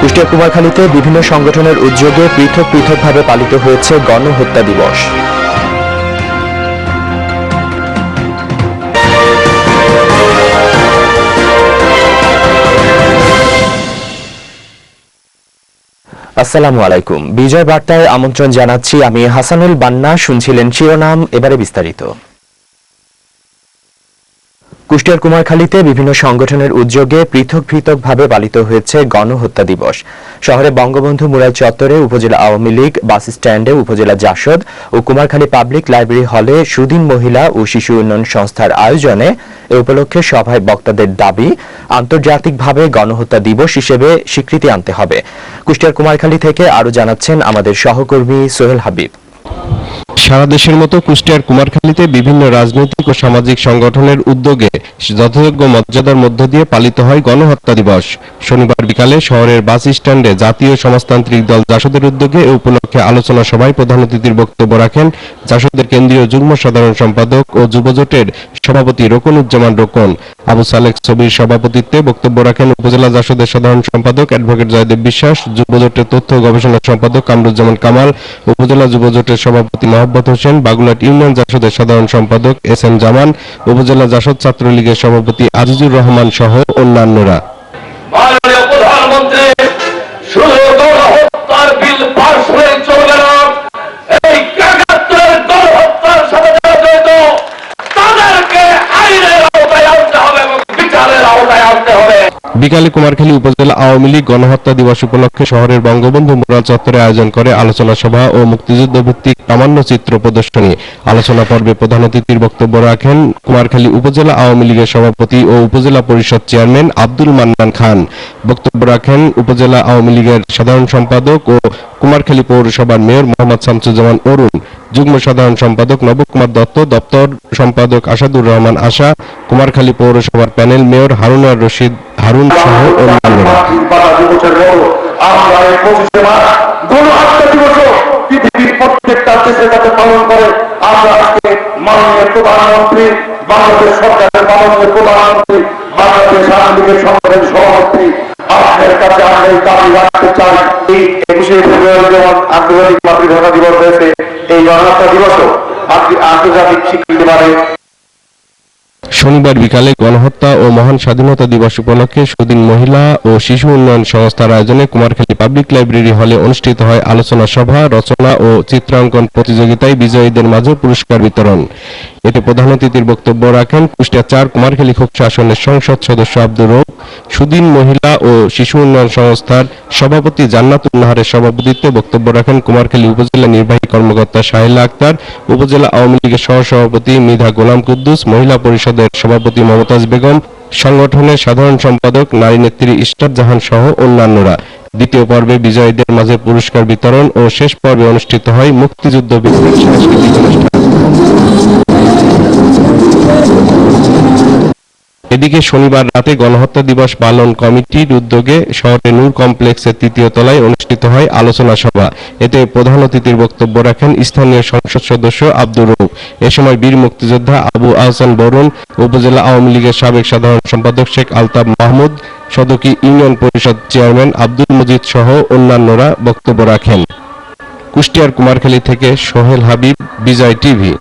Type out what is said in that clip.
কুষ্টিয়া কুমারখালীতে বিভিন্ন সংগঠনের উদ্যোগে পৃথক পৃথকভাবে পালিত হয়েছে গণহত্যা দিবস। আসসালামু আলাইকুম। বিজয় বার্তায় আমন্ত্রণ জানাচ্ছি আমি হাসানুল বান্না, শুনছিলেন শিরোনাম, এবারে বিস্তারিত। কুষ্টিয়ার কুমারখালীতে বিভিন্ন সংগঠনের উদ্যোগে পৃথক পৃথকভাবে পালিত হয়েছে গণহত্যা দিবস। শহরে বঙ্গবন্ধু মুরাদ চত্বরে উপজেলা আওয়ামী লীগ বাস স্ট্যান্ডে উপজেলা জাসদ ও কুমারখালী পাবলিক লাইব্রেরি হলে সুদিন মহিলা ও শিশু উন্নয়ন সংস্থার আয়োজনে এ উপলক্ষে সভায় বক্তাদের দাবি, আন্তর্জাতিকভাবে গণহত্যা দিবস হিসেবে স্বীকৃতি আনতে হবে। কুষ্টিয়ার কুমারখালী থেকে আরও জানাচ্ছেন আমাদের সহকর্মী সোহেল হাবিব। সারা দেশের মতো কুষ্টিয়ার কুমারখালীতে বিভিন্ন রাজনৈতিক ও সামাজিক সংগঠনের উদ্যোগে যথাযোগ্য মর্যাদার মধ্য দিয়ে পালিত হয় গণহত্যা দিবস। শনিবার বিকালে শহরের বাস স্ট্যান্ডে জাতীয় সমাজতান্ত্রিক দল জাসদের উদ্যোগে এ উপলক্ষে আলোচনা সভায় প্রধান অতিথির বক্তব্য রাখেন জাসদের কেন্দ্রীয় যুগ্ম সাধারণ সম্পাদক ও যুবজোটের সভাপতি রোকনুজ্জামান রোকন। আবু সালেক ছবির সভাপতিত্বে বক্তব্য রাখেন উপজেলা জাসদের সাধারণ সম্পাদক অ্যাডভোকেট জয়দেব বিশ্বাস, যুবজোটের তথ্য গবেষণা সম্পাদক কামরুজ্জামান কামাল, উপজেলা যুবজোটের সভাপতি মোহাম্মদ হোসেন, বাগুলাট ইউনিয়ন জাসদের সাধারণ সম্পাদক এস এম জামান, উপজেলা জাসদ ছাত্রলীগের সভাপতি আজিজুর রহমান সহ অন্যান্যরা। প্রধানমন্ত্রী বিকালে কুমারখালী উপজেলা আওয়ামী লীগ গণহত্যা দিবস উপলক্ষে শহরের বঙ্গবন্ধু মুরাল চত্বরে আয়োজন করে আলোচনা সভা ও মুক্তিযুদ্ধ ভিত্তিক প্রামাণ্য চিত্র প্রদর্শনী। আলোচনা পর্বে প্রধান অতিথির বক্তব্য রাখেন কুমারখালী উপজেলা আওয়ামী লীগের সভাপতি ও উপজেলা পরিষদ চেয়ারম্যান আব্দুল মান্নান খান। বক্তব্য রাখেন উপজেলা আওয়ামী লীগের সাধারণ সম্পাদক ও কুমারখালী পৌরসভার মেয়র মোহাম্মদ শামসুজ্জামান অরুণ, যুগ্ম সাধারণ সম্পাদক নবকুমার দত্ত, দপ্তর সম্পাদক আসাদুর রহমান আশা, কুমারখালী পৌরসভার প্যানেল মেয়র হারুনার রশিদ হারুন সহ অন্যান্যরা বাধা দিবসের মতো আমরা পঁচিশে মার্চ গণহত্যা দিবসও পৃথিবীর প্রত্যেকটা দেশে যাতে পালন করে। আমরা আজকে মাননীয় প্রধানমন্ত্রী বাংলাদেশ সরকারের মাননীয় প্রধানমন্ত্রী বাংলাদেশ আওয়ামী লীগের সংগঠনের সভাপতি আপনার কাছে আমরা এই দাবি রাখতে চাই। এই একুশে ফেব্রুয়ারি যেমন আন্তর্জাতিক মাতৃভাষা দিবস হয়েছে এই গণহত্যা দিবসও আজকে- আন্তর্জাতিক স্বীকৃতি পাবে শনিবার বিকালে গণহত্যা ও মহান স্বাধীনতা দিবস উপলক্ষে সুদিন মহিলা ও শিশু উন্নয়ন সংস্থার আয়োজনে কুমারখালী পাবলিক লাইব্রেরি হলে অনুষ্ঠিত হয় আলোচনা সভা, রচনা ও চিত্রাঙ্কন প্রতিযোগিতায় বিজয়ীদের মাঝে পুরস্কার বিতরণ। এতে প্রধান অতিথির বক্তব্য রাখেন কুষ্টিয়া চার কুমারখালী খোকসা আসনের সংসদ সদস্য আব্দুর রৌফ, সুদিন মহিলা ও শিশু উন্নয়ন সংস্থার সভাপতি জান্নাতুল নাহারের সভাপতিত্বে বক্তব্য রাখেন কুমারখালী উপজেলা নির্বাহী কর্মকর্তা সাহিলা আক্তার, উপজেলা আওয়ামী লীগের সহসভাপতি মিধা গোলাম কুদ্দুস, মহিলা পরিষদের সভাপতি মমতাজ বেগম, সংগঠনের সাধারণ সম্পাদক নারী নেত্রী ইস্টার জাহান সহ অন্যান্যরা। দ্বিতীয় পর্বে বিজয়ীদের মাঝে পুরস্কার বিতরণ ও শেষ পর্বে অনুষ্ঠিত হয় মুক্তিযুদ্ধ ভিত্তিক সাংস্কৃতিক অনুষ্ঠান। এদিকে শনিবার রাতে গণহত্যা দিবস পালন কমিটির উদ্যোগে শহরের নূর কমপ্লেক্সের তৃতীয় তলায় অনুষ্ঠিত হয় আলোচনা সভা। এতে প্রধান অতিথির বক্তব্য রাখেন স্থানীয় সংসদ সদস্য আব্দুর রৌফ এ সময় বীর মুক্তিযোদ্ধা আবু আহসান বরুণ, উপজেলা আওয়ামী লীগের সাবেক সাধারণ সম্পাদক শেখ আলতাব মাহমুদ, সদকি ইউনিয়ন পরিষদ চেয়ারম্যান আব্দুল মজিদ সহ অন্যান্যরা বক্তব্য রাখেন। কুষ্টিয়ার কুমারখালী থেকে সোহেল হাবিব, বিজয় টিভি।